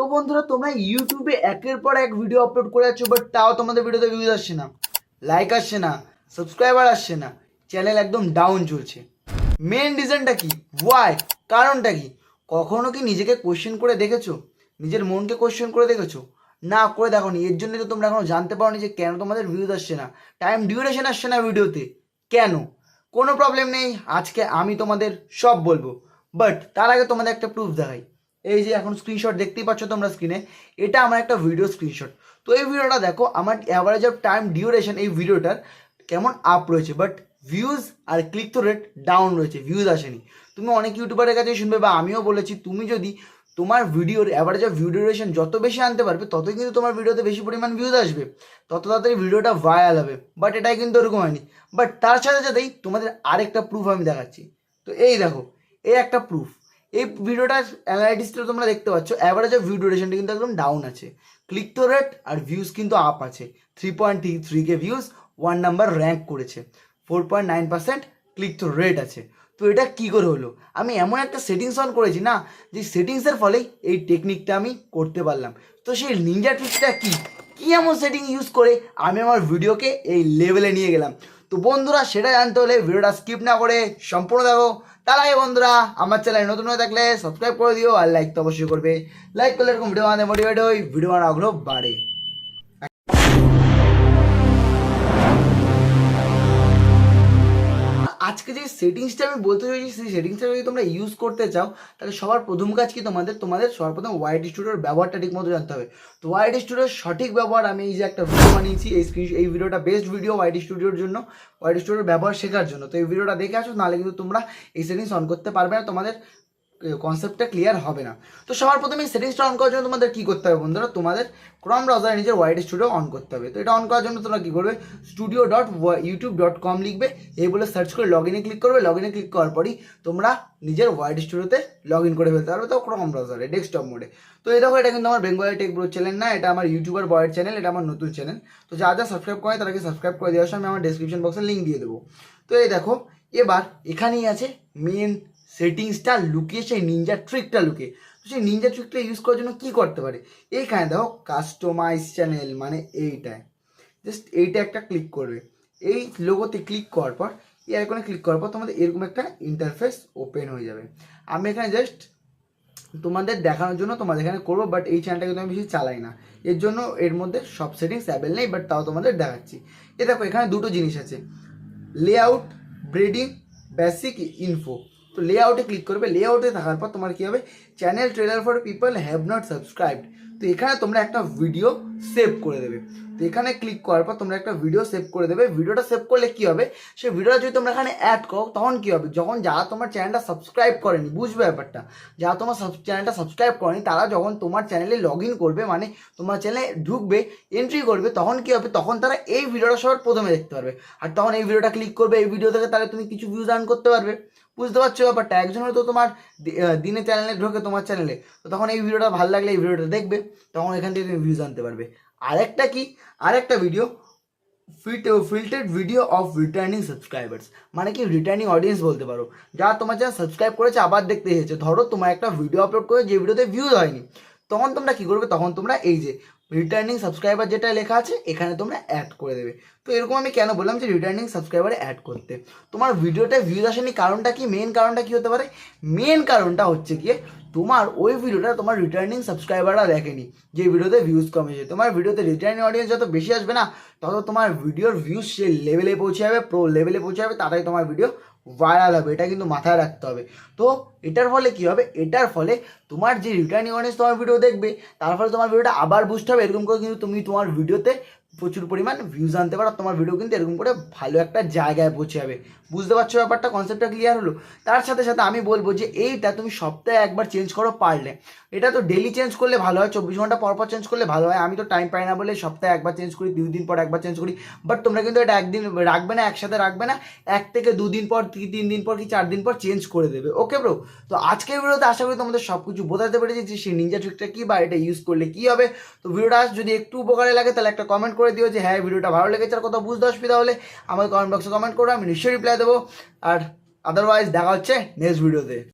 তো বন্ধুরা, তোমরা ইউটিউবে একের পর এক ভিডিও আপলোড করে যাচ্ছ বাট তাও তোমাদের ভিডিওতে ভিউজ আসছে না। লাইক আসছে না সাবস্ক্রাইবার আসছে না চ্যানেল একদম ডাউন চলছে। মেন রিজনটা কি? ওয়াই কারণটা কি? কখনো কি নিজেকে কোশ্চেন করে দেখেছ? নিজের মনকে কোশ্চেন করে দেখেছ? না, করে দেখো এর জন্য তো তোমরা এখনও জানতে পারো যে কেন তোমাদের ভিউজ আসছে না। টাইম ডিউরেশন আসছে না ভিডিওতে কেন? কোনো প্রবলেম নেই। আজকে আমি তোমাদের সব বলব। বাট তার আগে তোমাদের একটা প্রুফ দেখাই। এই যে এখন স্ক্রিনশট দেখতেই পাচ্ছ তোমরা স্ক্রিনে এটা আমার একটা ভিডিও স্ক্রিনশট তো এই ভিডিওটা দেখো, আমার অ্যাভারেজ অফ টাইম ডিউরেশন এই ভিডিওটার কেমন আপ রয়েছে বাট ভিউজ আর ক্লিক তো রেট ডাউন রয়েছে ভিউজ আসেনি। তুমি অনেক ইউটিউবারের কাছে শুনবে বা আমিও বলেছি, তুমি যদি তোমার ভিডিওর অ্যাভারেজ অফ ভিডিও ডিউরেশন যত বেশি আনতে পারবে, ততই কিন্তু তোমার ভিডিওতে বেশি পরিমাণ ভিউজ আসবে, তত তাড়াতাড়ি ভিডিওটা ভাইরাল হবে বাট এটাই কিন্তু ওরকম হয়নি। বাট তার সাথে সাথেই তোমাদের আরেকটা প্রুফ আমি দেখাচ্ছি। তো এই দেখো, এই একটা প্রুফ এই ভিডিওটার অ্যানালাইটিসটা তোমরা দেখতে পাচ্ছ। অ্যাভারেজ অফ ভিউ ডিউরেশনটা কিন্তু একদম ডাউন আছে। ক্লিক তো রেট আর ভিউজ কিন্তু আপ আছে। Three point three three K views one number rank করেছে। Four point nine percent click through rate আছে। তো এটা কী করে হলো? আমি এমন একটা সেটিংস অন করেছি না, যে সেটিংসের ফলেই এই টেকনিকটা আমি করতে পারলাম। তো সেই নিনজা ট্রিক্সটা কী? কী এমন সেটিং ইউজ করে আমি আমার ভিডিওকে এই লেভেলে নিয়ে গেলাম? তো বন্ধুরা সেটা জানতে হলে ভিডিওটা স্কিপ না করে সম্পূর্ণ দেখো। তার আগে বন্ধুরা, আমার চ্যানেল নতুন হয়ে থাকলে সাবস্ক্রাইব করে দিও আর লাইক তো অবশ্যই করবে। লাইক করলে এরকম ভিডিও বানাতে মোটিভেট হই ভিডিও আগ্রহ বাড়ে। আজকে যে সেটিংসটা আমি বলতে চাইছি, সেই সেটিংসটা যদি তোমরা ইউজ করতে চাও, তাহলে সবার প্রথম কাজ কি তোমাদের তোমাদের সবার প্রথম ওয়াইড স্টুডিওর ব্যবহারটা ঠিক মতো জানতে হবে। তো ওয়াইড স্টুডিওর সঠিক ব্যবহার আমি এই যে একটা ভিডিও বানিয়েছি, এই স্ক্রিন এই ভিডিওটা বেস্ট ভিডিও ওয়াইড স্টুডিওর জন্য ওয়াইড স্টুডিওর ব্যবহার শেখার জন্য। তো এই ভিডিওটা দেখে আসো, নাহলে কিন্তু তোমরা এই সেটিংস অন করতে পারবে না। তোমাদের কনসেপ্টটা ক্লিয়ার হবে না। তো সবার প্রথমে সেটিংসটা অন করার জন্য তোমাদের কী করতে হবে বন্ধুরা? তোমাদের ক্রম ব্রাউজারে নিজের ওয়াইড স্টুডিও অন করতে হবে। তো এটা অন করার জন্য তোমরা কী করবে? Studio dot YouTube dot com লিখবে। এই বলে সার্চ করে লগ ইনে ক্লিক করবে। লগ ইনে ক্লিক করার পরই তোমরা নিজের ওয়াইড স্টুডিওতে লগ ইন করে ফেলতে পারবে। তো ক্রম ব্রাউজারে ডেস্কটপ মোডে তো দেখো, এটা কিন্তু আমার বেঙ্গলি টেক ব্রো চ্যানেল না, এটা আমার ইউটিউবার বয়ের চ্যানেল এটা আমার নতুন চ্যানেল তো যা যা সাবস্ক্রাইব করে তাদেরকে সাবস্ক্রাইব করে দেওয়ার সময় আমি আমার ডিসক্রিপশন বক্সে লিঙ্ক দিয়ে দেবো। তো এই দেখো, এবার এখানেই আছে মেন সেটিংসটা লুকিয়ে সেই নিনজা ট্রিকটা লুকিয়ে। তো সেই নিনজা ট্রিকটা ইউজ করার জন্য কী করতে পারে? এইখানে দেখো কাস্টমাইজ চ্যানেল মানে এইটায়। জাস্ট এইটা একটা ক্লিক করবে। এই লোগোতে ক্লিক করার পর, এই আইকনে ক্লিক করার পর তোমাদের এরকম একটা ইন্টারফেস ওপেন হয়ে যাবে। আমি এখানে জাস্ট তোমাদের দেখানোর জন্য তোমাদের এখানে করব বাট এই চ্যানেলটা কিন্তু আমি বেশি চালাই না। এর জন্য এর মধ্যে সব সেটিংস অ্যাভেল নেই বাট তাও তোমাদের দেখাচ্ছি। এ দেখো এখানে দুটো জিনিস আছে। লেআউট ব্রিডিং বেসিক ইনফো তো লেআউটে ক্লিক করবে লেআউটে থাকার পর তোমার কী হবে? Channel trailer for people have not subscribed তো এখানে তোমরা একটা ভিডিও সেভ করে দেবে। তো এখানে ক্লিক করার পর তোমরা একটা ভিডিও সেভ করে দেবে। ভিডিওটা সেভ করলে কী হবে? সেই ভিডিওটা যদি তোমরা এখানে অ্যাড করো, তখন কী হবে? যখন যারা তোমার চ্যানেলটা সাবস্ক্রাইব করেনি, বুঝবে ব্যাপারটা? যারা তোমার চ্যানেলটা সাবস্ক্রাইব করেনি, তারা যখন তোমার চ্যানেলে লগ করবে মানে তোমার চ্যানেলে ঢুকবে এন্ট্রি করবে, তখন কী হবে? তখন তারা এই ভিডিওটা সবার প্রথমে দেখতে পারবে। আর তখন এই ভিডিওটা ক্লিক করবে, এই ভিডিও থেকে তাহলে তুমি কিছু ভিউজ আর্ন করতে পারবে। বুঝতে পারছ ব্যাপারটা? একজন হয়তো তোমার দিনে চ্যানেলে ঢোকে তোমার চ্যানেলে তো তখন এই ভিডিওটা ভালো লাগলে এই ভিডিওটা দেখবে। তখন এখান থেকে তুমি ভিউজ আনতে পারবে। আরেকটা কি? আরেকটা video fit filtered video of returning subscribers মানে কি? রিটার্নিং অডিয়েন্স বলতে পারো। যারা তোমার চ্যানেল সাবস্ক্রাইব করেছে, আবার দেখতে এসেছে। ধরো তোমার একটা ভিডিও আপলোড করে যে ভিডিওতে ভিউজ হয়নি। তখন তোমরা কী করবে? তখন তোমরা এই যে রিটার্নিং সাবস্ক্রাইবার যেটা লেখা আছে, এখানে তোমরা অ্যাড করে দেবে। তো এরকম আমি কেন বললাম যে রিটার্নিং সাবস্ক্রাইবারে অ্যাড করতে? তোমার ভিডিওটা ভিউজ আসেনি, কারণটা কি? মেন কারণটা কি হতে পারে? মেন কারণটা হচ্ছে গিয়ে তোমার ওই ভিডিওটা তোমার রিটার্নিং সাবস্ক্রাইবাররা দেখেনি, যে ভিডিওতে ভিউজ কমেছে। তোমার ভিডিওতে রিটার্নিং অডিয়েন্স যত বেশি আসবে না, তত তোমার ভিডিওর ভিউজ সে লেভেলে পৌঁছে যাবে প্রো লেভেলে পৌঁছে যাবে তাড়াতাড়ি তোমার ভিডিও ভাইরাল হবে, এটা কিন্তু মাথায় রাখতে হবে। তো এটার ফলে কি হবে? এটার ফলে তোমার যে রিটার্নিং অনেস তোমার ভিডিও দেখবে, তার ফলে তোমার ভিডিওটা আবার বুঝতে হবে, এরকম করে কিন্তু তুমি তোমার ভিডিওতে প্রচুর পরিমাণ ভিউজ আনতে পারো। তোমার ভিডিও কিন্তু এরকম করে ভালো একটা জায়গায় পৌঁছে যাবে বুঝতে পারছ ব্যাপারটা? কনসেপ্টটা ক্লিয়ার হলো? তার সাথে সাথে আমি বলব যে এইটা তুমি সপ্তাহে একবার চেঞ্জ করো পারলে। এটা তো ডেলি চেঞ্জ করলে ভালো হয়, চব্বিশ ঘণ্টা পর পর চেঞ্জ করলে ভালো হয়। আমি তো টাইম পাই না বলে সপ্তাহে একবার চেঞ্জ করি, দুই দিন পর একবার চেঞ্জ করি। বাট তোমরা কিন্তু এটা একদিন রাখবে না, একসাথে রাখবে না। এক থেকে দুদিন পর কি, তিন দিন পর কি, চার দিন পর চেঞ্জ করে দেবে। ওকে ব্রো তো আজকের ভিডিওতে আশা করি তোমাদের সব কিছু বোঝাতে পেরেছি যে সেই নিনজা ট্রিকটা কী বা এটা ইউজ করলে কী হবে। তো ভিডিওটা যদি একটু উপকারে লাগে তাহলে একটা কমেন্ট করে দিও যে হ্যাঁ ভিডিওটা ভালো লেগেছে আর কোথাও বুঝতে অসুবিধা হলে আমাকে কমেন্ট বক্সে কমেন্ট করো, আমি নিশ্চয়ই রিপ্লাই দেবো। আর আদারওয়াইজ দেখা হচ্ছে নেক্সট ভিডিওতে